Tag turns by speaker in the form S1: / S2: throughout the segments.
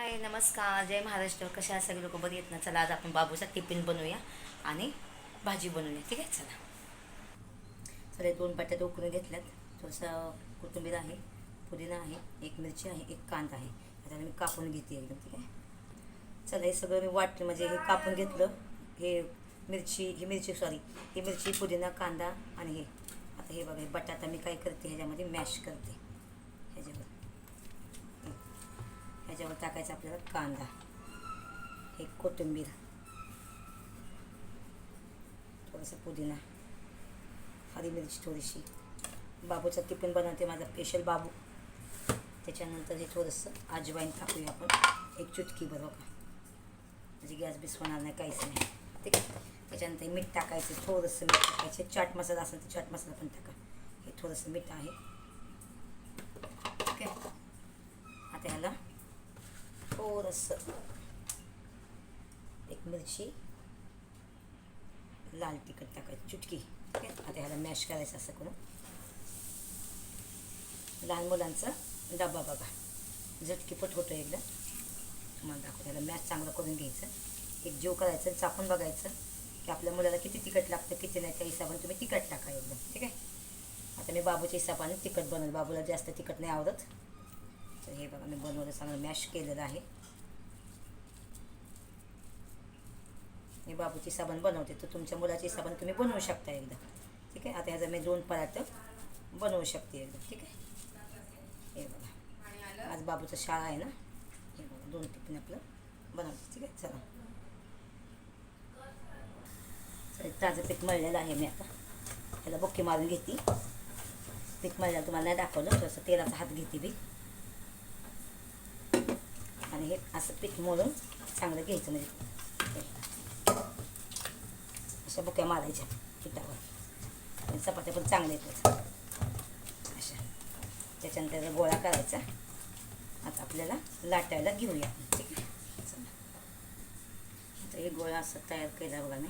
S1: हाय नमस्कार. जय महाराष्ट्र. कशा आहे सगळे लोक बरी आहेत ना? चला आज आपण बाबूचा टिफिन बनवूया आणि भाजी बनवूया. ठीक आहे? चला. चला दोन पाट्यात उकळून घेतल्यात. थोडंसं कोथिंबीर आहे पुदिना आहे एक मिरची आहे एक कांदा आहे. आता मी कापून घेते एकदम ठीक आहे? चला हे सगळं मी वाटलं म्हणजे हे कापून घेतलं. हे मिरची ही मिरची सॉरी ही मिरची पुदिना कांदा आणि हे. आता हे बघा हे बटाटा मी काय करते ह्याच्यामध्ये मॅश करते ह्याच्यावर त्याच्यावर टाकायचा आपल्याला कांदा. एक कोथिंबीर. थोडंसं पुदिना. हरी मिरची थोडीशी. बाबूचा टिफिन बनवते माझा स्पेशल बाबू. त्याच्यानंतर हे थोडंसं अजवाईन टाकूया आपण. एक चुटकी बरोबर म्हणजे गॅस बीस होणार नाही काहीच नाही. ठीक आहे? त्याच्यानंतर मीठ टाकायचं. थोडंसं मीठ टाकायचं. चाट मसाला असेल तर चाट मसाला पण टाका. हे थोडंसं मीठ आहे. ठीक आहे? आता ह्याला थोडंसं एक मिरची. लाल तिखट टाकायची चुटकी. ठीक आहे आता ह्याला मॅश करायचं असं करून. लहान मुलांचा डबा बघा. झटकीपट होतो एकदा. तुम्हाला दाखवतो ह्याला मॅश चांगलं करून घ्यायचं. एक जीव करायचं चापून बघायचं की आपल्या मुलाला किती तिखट लागतं किती नाही त्या हिशोबाने तुम्ही तिखट टाका एकदम. ठीक आहे? आता मी बाबूच्या हिशोबाने तिखट बनवलं. बाबूला जास्त तिखट नाही आवडत. तर हे बघा मी बनवलं चांगलं मॅश केलेलं आहे. मी बाबूची साबण बनवते तर तुमच्या मुलाची साबण तुम्ही बनवू शकता एकदा. ठीक आहे? आता ह्याचा मी दोन पराठ बनवू शकते एकदा. ठीक आहे? हे बघा. आज बाबूचं शाळा आहे ना? हे बघा दोन टिफिन आपलं बनवते. ठीक आहे? चला. ताजं पीठ मळलेलं आहे मी आता. ह्याला बुक्की मारून घेते. पीठ मळल्याला तुम्हाला नाही दाखवलं थोडंसं तेलाचा हात घेते मी. हे असं पीठ मोडून चांगलं घ्यायचं म्हणजे अशा बुक्या मारायच्या पिठावर. आणि चपात्या पण चांगल्या येतात. अशा. त्याच्यानंतर गोळा करायचा. आता आपल्याला लाटायला घेऊया. ठीक आहे? आता हे गोळा असं तयार केला बघा मी.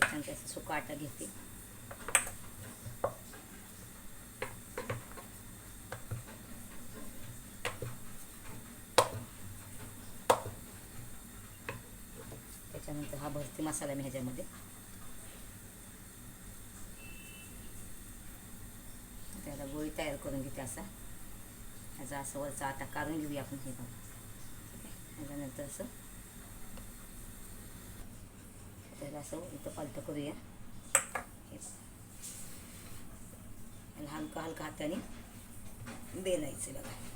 S1: त्याच्यानंतर सुका आटा घेते. वरती मसाला मी ह्याच्यामध्ये. त्याला गोळी तयार करून घेते असा. ह्याचा असं वरचा आता काढून घेऊया आपण हे बघा. ठीक आहे त्याच्यानंतर असं. त्याला असं इथं पालतं करूया. हे आणि हलका हलका हाताने बेलायचं बघा.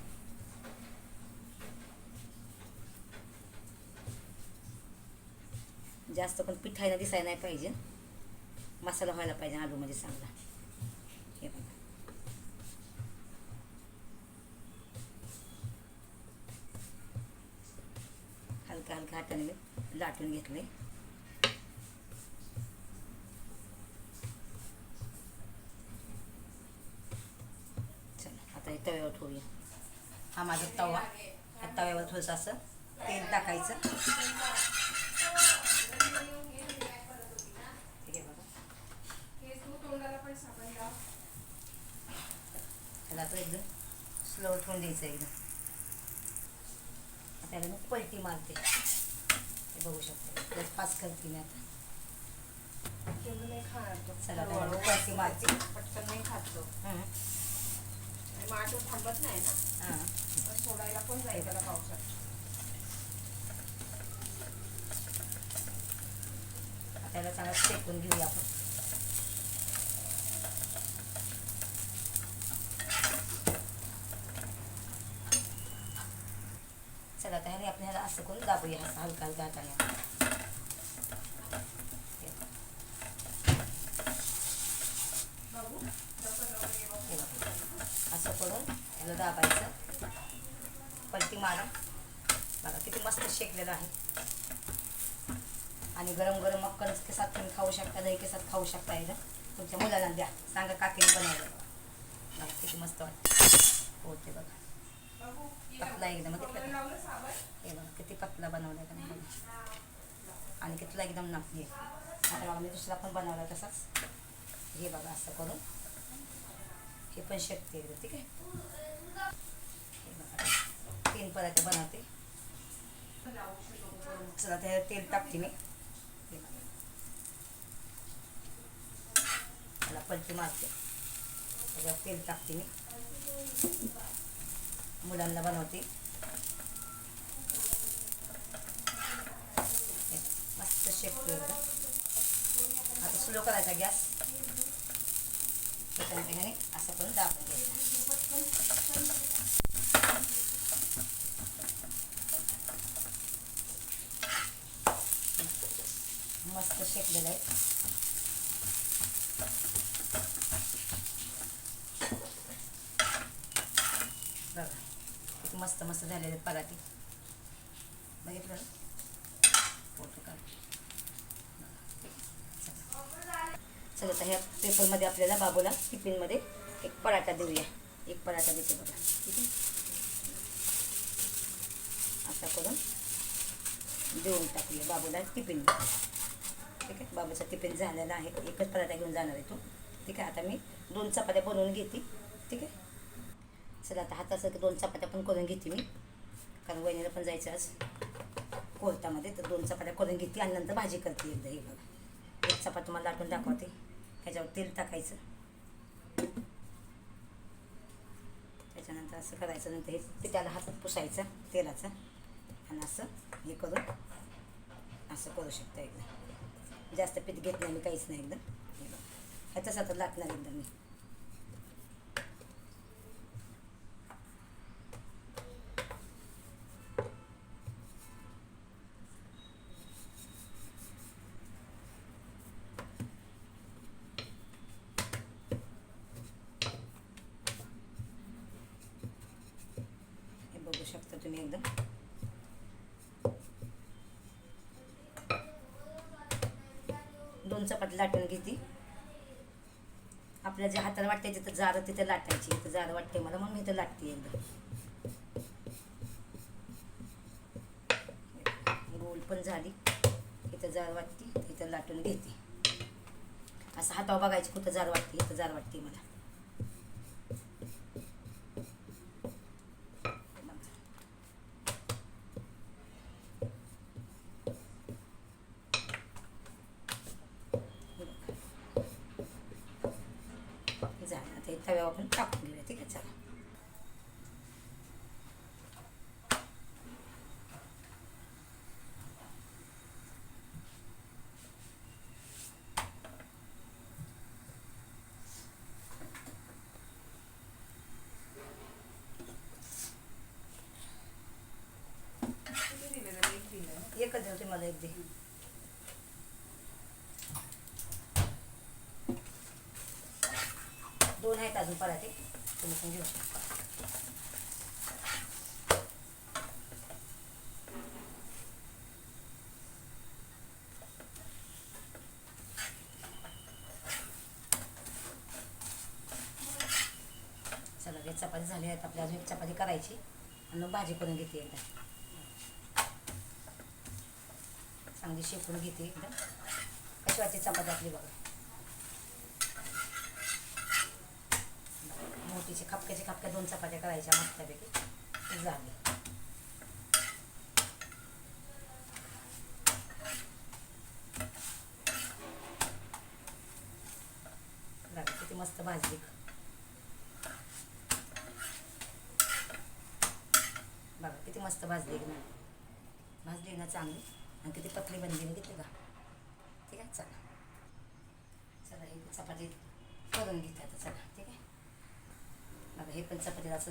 S1: जास्त पण पिठाईनं दिसायला नाही पाहिजे. मसाला व्हायला पाहिजे आलूमध्ये चांगला. हे बघा. हलका हलका हाताने मी लाटून घेतले चला आता हे तव्यावर ठेवूया. हा माझा तवा. तव्यावर थोडंसं असं तेल टाकायचं ठीक आहे बघा त्याला आता एकदम स्लो ठेवून द्यायचं एकदम. आता याला मी पलटी मारते. हे बघू शकता प्लस पाच करते मी आता. चला आता याला पलटी मारते.
S2: पटकन नाही खात तो.
S1: हं.
S2: थांबत नाही ना.
S1: हां.
S2: सोडायला पण जाईल त्याला पावसात.
S1: आता याला चांगलं शेकून घेऊया आपण चला आता ह्याने आपण ह्याला असं करून दाबूया असं हलका हलका हाताने असं करून याला दाबायचं पलटी मारा बघा किती मस्त शेकलेलं आहे आणि गरम गरम मक्कन केसात तुम्ही खाऊ शकता दही के साथ खाऊ शकता एकदा तुमच्या मुलाला द्या सांगा काकीने बनवलं बघा किती मस्त वाटतं ओके बघा पतला एकदम किती हे बघा किती पतला बनवला का नाही आणि कितला एकदम नकली आता बघा मी दुसरा पण बनवला तसाच. हे बघा असं करून. हे पण शेकते एकदा ठीक आहे? हे बघा बनवते.
S2: चला,
S1: ते तेल टाकते मी. मला पलटी मारते. तेल टाकते मी. मुलांना बनवते. मस्त शेकते एकदम आता स्लो करायचा गॅस. त्याच्यानंतर असं करून दाबून घ्यायचा मस्त शेकलेलं आहे बघा किती मस्त झालेले आहेत पराठे बघितलं फोटो काढ चला तर ह्या पेपरमध्ये आपल्याला बाबूला टिफिनमध्ये एक पराठा देऊया एक पराठा देते बघा ठीक आहे असा करून देऊन टाकूया बाबूला टिफिन ठीक आहे बाबूचा टिफिन झालेला आहे एकच पराठा घेऊन जाणार आहे तो ठीक आहे आता मी दोन चपात्या बनवून घेते ठीक आहे चला आता हातासारखं दोन चपात्या पण करून घेते मी. कारण वहिनीला पण जायचं आज कोर्टामध्ये तर दोन चपात्या करून घेते आणि नंतर भाजी करते एकदा. हे बघा. एक चपात तुम्हाला लाटून दाखवते. ह्याच्यावर तेल टाकायचं. त्याच्यानंतर असं करायचं नंतर हे पिठाला हातात पुसायचं तेलाचं. आणि असं हे करून असं करू शकता एकदा. जास्त पीठ घेत नाही मी काहीच नाही एकदम हे बघा. ह्याच्याच लाटणार एकदा मी हे बघू शकता तुम्ही एकदम दोन चपाती लाटून घेते. आपल्या जे हाताला वाटते तिथं जारं तिथं लाटायची इथं जारं वाटते मला मग मी इथं लाटते एकदा. गोल पण झाली. इथं जार वाटते इथं लाटून घेते. असं हातावर बघायची कुठं जार वाटते इथं जार वाटते मला. झालं आता हे तव्यावर आपण टाकून घेऊया ठीक आहे चला
S2: किती दिलेलं? एक दिलं.
S1: एकच देऊ ते मला एक दे दोन आहेत अजून पराठे तुम्ही पण घेऊ शकता. चला चपाती झाली आहेत. आपली अजून एक चपाती करायची. आणि मग भाजी करून घेते एकदा. चांगली शेकून घेते एकदा कशी वाटते चपाती आपली बघा. मोठीचे खपक्याचे खपक्या दोन चपात्या करायच्या मस्तपैकी. झाली. किती मस्त भाजली. बघा किती मस्त भाजली ना भाजली ना चांगली. आणि किती पतली बनली घेतली का ठीक आहे चला. चला हे चपाती करून घेते आता चला. आता हे पण चपातीला असं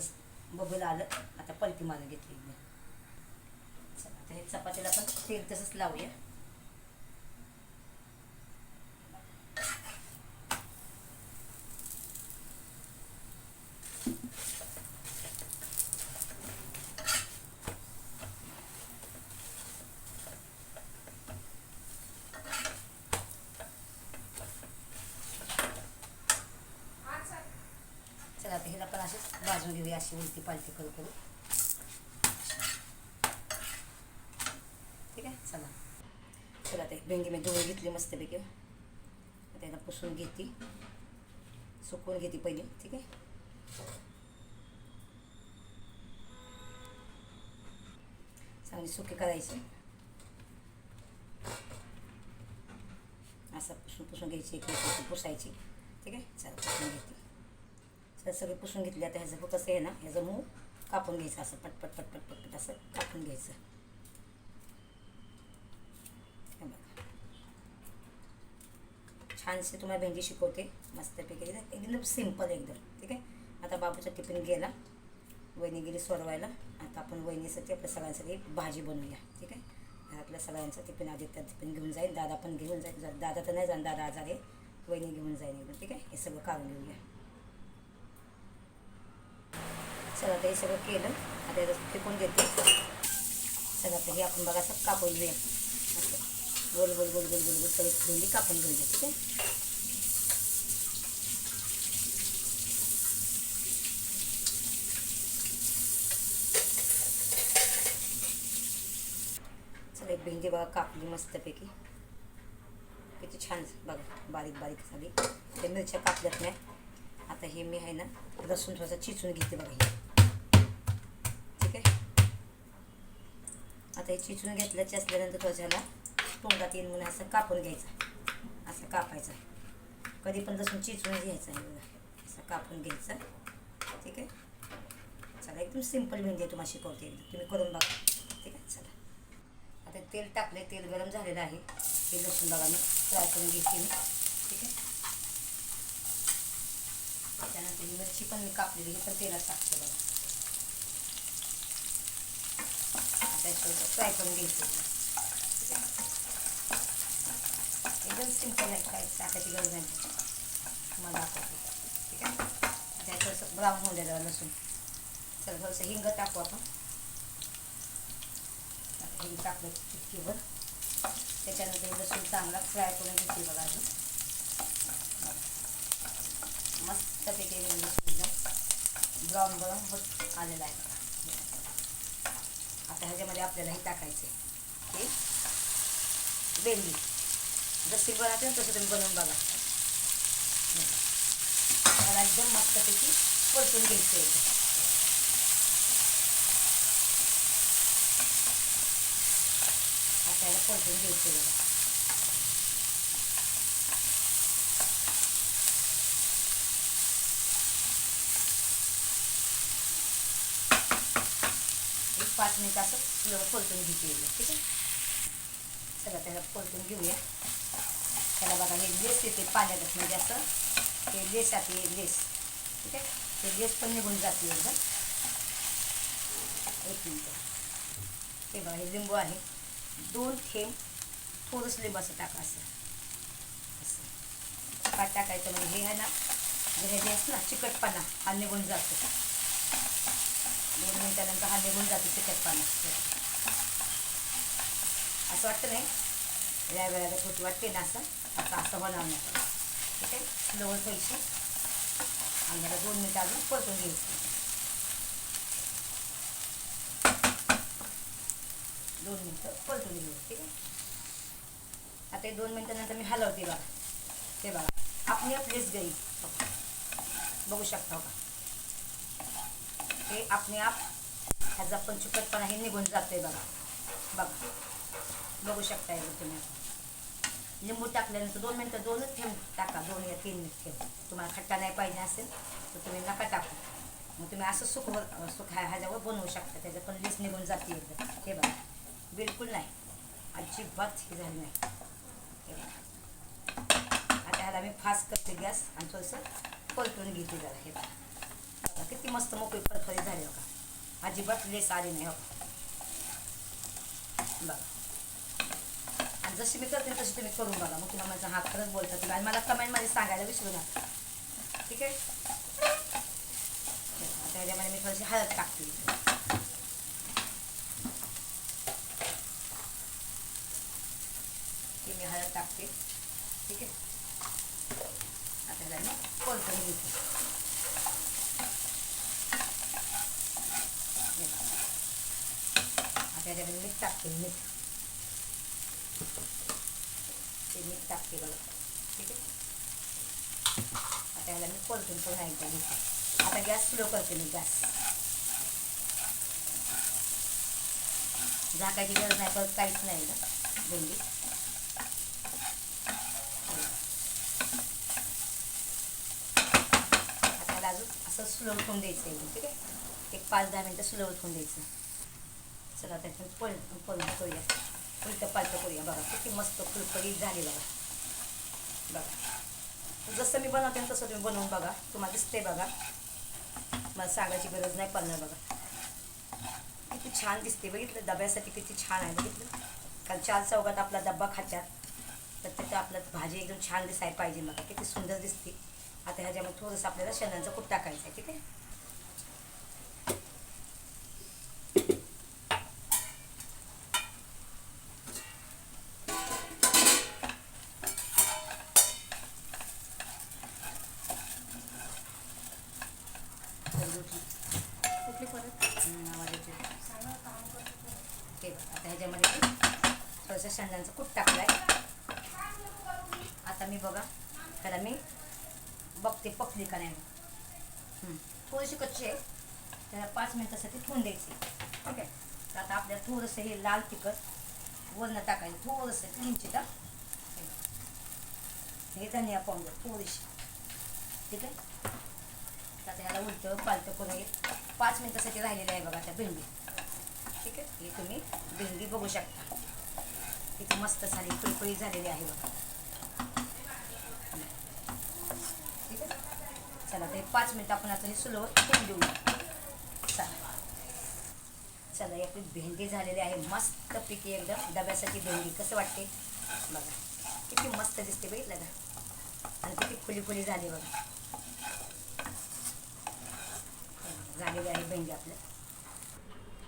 S1: बबल आलं आता पलटी मारून घेतली चला आता हे चपातीला पण तेल तसंच लावूया
S2: हा, चल.
S1: चला आता हिला पण अशीच भाजून घेऊया अशी उलटी पालटी करू करू. ठीक आहे चला. चला ते भेंडी मी धुवून घेतली मस्तपैकी. आता याला पुसून घेते. सुकवून घेते पहिले ठीक आहे. चांगली सुके करायची. असं पुसून पुसून घ्यायची एक पुसायची. ठीक आहे चला पुसून घेते. तर सगळे पुसून घेतले. आता ह्याचं कसं आहे ना ह्याचं मूग कापून घ्यायचं असं पटपट पटपट पटपट असं कापून घ्यायचं. हे बघा. छानशी तुम्हाला भेंडी शिकवते. मस्तपैकी एकदम सिंपल एकदम ठीक आहे? आता बाबूचा टिफिन गेला. वहिनी गेली सोडवायला. आता आपण वहिनीसाठी आपल्या सगळ्यांसाठी भाजी बनवूया ठीक आहे? घरातल्या सगळ्यांचा टिफिन आधी त्या टिफिन घेऊन जाईल. दादा पण घेऊन जाईल. दादा तर नाही जाणार दादा आजार आहे. वहिनी घेऊन जाईल एकदम ठीक आहे? हे सगळं काढून घेऊया. चला आता हे सगळं केलं. आता याचं फेकून देते चला आता हे आपण बघा असं कापून घेऊया. असं. गोल गोल गोल गोल गोल गोल सगळी भेंडी कापून घेऊया ठीक आहे? चला एक भेंडी बघा कापली मस्तपैकी. किती छान बघा बारीक बारीक झाली. ते मिरच्या कापल्यात नाही. आता हे मी आहे ना लसूण थोडंसं चिचून घेते बघा. हे ठीक आहे आता हे चिचून घेतल्याचे असल्यानंतर त्वचाला तोंडात येईल म्हणून असं कापून घ्यायचं असं कापायचं. कधी पण लसूण चिचून घ्यायचं आहे बघा असं कापून घ्यायचं. ठीक आहे? चला एकदम सिंपल भेंडी म्हणजे तुम्हाला शिकवते एकदम तुम्ही करून बघा. ठीक आहे? चला. आता तेल टाकले तेल गरम झालेलं आहे. ते लसूण बघा मी फ्राय करून घेते मी. ठीक आहे? त्यानंतर मिरची पण मी कापलेली ही पण तेलात टाकते बघा आता थोडंसं फ्राय करून घ्यायचं एकदम सिंपल आहे काय टाकायची गरज नाही तुम्हाला दाखवते ठीक आहे आता थोडंसं ब्राऊन होऊन द्यायला लसूण तर थोडंसं हिंग टाकू आपण आता हिंग टाकलं चिटकीवर त्याच्यानंतर लसूण चांगला फ्राय करून घ्यायची बघा अजून मस्तपैकी एकदम ब्राऊन ब्राऊन होत आलेला आहे आता ह्याच्यामध्ये आपल्याला हे टाकायचे हे भेंडी जशी बनवते तसं तुम्ही बनवून बघा. मला एकदम मस्तपैकी परतून घ्यायचं आहे. आता याला परतून घ्यायचं बघा. पाच मिनिट असं फुलं परतून घेते ठीक आहे? चला त्याला परतून घेऊया. त्याला बघा हे लेस येते पाण्यातच म्हणजे असं हे लेस आहे लेस ठीक आहे? ते लेस पण निघून जाते एकदम. एक मिनिट. हे बघा हे लिंबू आहे. दोन थेंब थोडंसं लिंबू असं टाका असं. असं. काय टाकायचं म्हणजे हे आहे ना म्हणजे हे लेस ना चिकटपणा हा निघून जातो. दोन मिनिटानंतर हा निघून जातो पाणी. असं वाटतं नाही? या वेळेला छोटी वाटते ना असं? आता असं होणार नाही. ठीक आहे? स्लोवर पैसे. आणि दोन मिनटं अजून परतून घ्यायचं. दोन मिनटं परतून घेऊ ठीक आहे? आता दोन मिनटानंतर मी हलवते बघा. ते बघा. आपली आपलीच गई. बघू शकता हो का? हे आपणे आप ह्याचा पण चिकटपणा हे निघून जाते बघा. बघा. बघू शकता तुम्ही. लिंबू टाकल्यानंतर दोन मिनटं दोनच थेंब टाका. दोन या तीन मिनिट थेंब तुम्हाला खट्टा नाही पाहिजे असेल तर तुम्ही नका टाकू. मग तुम्ही असं सुख सुख ह्याच्यावर बनवू शकता. त्याचं पण लिस्ट निघून जाते एकदा. हे बघा. बिलकुल नाही. अजिबात हे झाली नाही. हे बघा. आता ह्याला मी फास्ट करते गॅस आणि थोडंसं परतून घेते जरा. हे बघा, किती मस्त मोकळी फरफरी झाली हो का अजिबात लेस आली नाही हो. बघा. आणि जशी मी करते तशी तुम्ही करून बघा. मग तुम्हाला माझा हा खरंच बोलता तुम्ही आणि मला कमेंटमध्ये सांगायला विसरू नका. ठीक आहे? त्याच्यामध्ये मी थोडीशी हळद टाकते. ती मी हळद टाकते. ठीक आहे? आता त्याला मी परतून घेते हे बघा. त्याच्यामध्ये ह्याच्यामध्ये मीठ टाकते मीठ ते मीठ टाकते बघा ठीक आहे आता ह्याला मी परतून पुन्हा एकदा आता गॅस स्लो करते मी गॅस झाकायची गरज नाही परत काहीच नाही ना भेंडी आता अजून असं स्लो ठेवून द्यायचं आहे ठीक आहे एक पाच दहा मिनटं स्लो ठेवून द्यायचं चला आता आपण पळ पळून करूया उलटं पालटं करूया बघा. किती मस्त फुलफळीत झाली बघा. बघा. जसं मी बनवते तसं तुम्ही बनवून बघा. तुम्हाला दिसते बघा. मला सांगायची गरज नाही पडणार बघा. किती छान दिसते बघितलं डब्यासाठी किती छान आहे बघितलं? कारण चार चौघात आपला डब्बा खात्यात. तर तिथं आपलं भाजी एकदम छान दिसायला पाहिजे बघा. किती सुंदर दिसते. आता ह्याच्यामध्ये थोडंसं आपल्याला शेणांचा कूट टाकायचं आहे ठीक आहे कुठली परत हम्म, आवाज येतोय. हे बघ, आता ह्याच्यामध्ये थोडंसं शेंगांचं कूट टाकलाय आता मी बघा. त्याला मी बघते पकली का नाही. थोडीशी कच्ची आहे. त्याला पाच मिनिटासाठी ठेवून द्यायची. ठीक आहे तर आता आपल्याला थोडंसं हे लाल तिखट वरण टाकायचं. थोडंसं किंचित हे धनिया पावडर थोडीशी. ठीक आहे? तर आता ह्याला उलटं पालटं करून हे पाच मिनिटासाठी राहिलेलं आहे बघा त्या भेंडी. ठीक आहे? हे तुम्ही भेंडी बघू शकता. किती मस्त झाली पळपळी झालेली आहे बघा ठीक आहे चला ते पाच मिनिट आपण आता हे सुलभ ठेवून देऊ. चला. चला ही आपली भेंडी झालेली आहे. मस्त पिकी एकदम. डब्यासाठी भेंडी. कसं वाटते? बघा. किती मस्त दिसते बघितलं का आणि किती फुली फुली झाली बघा. झालेली आहे भेंडी आपल्या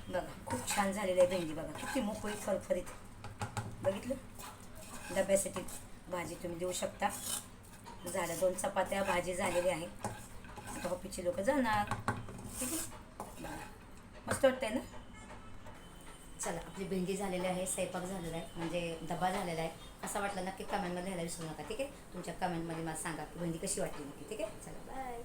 S1: बघा खूप छान झालेली आहे भेंडी बघा. किती मोकळी फरफरीत. बघितलं? डब्यासाठी भाजी तुम्ही देऊ शकता. झालं दोन चपात्या भाजी झालेली आहे. आता ऑफिसचे लोक जाणार. ठीक आहे? बघा मस्त वाटतंय ना? चला आपली भेंडी झालेली आहे स्वयंपाक झालेला आहे म्हणजे डबा झालेला आहे. असा वाटला नक्की कमेंटमध्ये लिहायला विसरू नका ठीक आहे? तुमच्या कमेंटमध्ये मला सांगा की भेंडी कशी वाटली नक्की ठीक आहे? चला बाय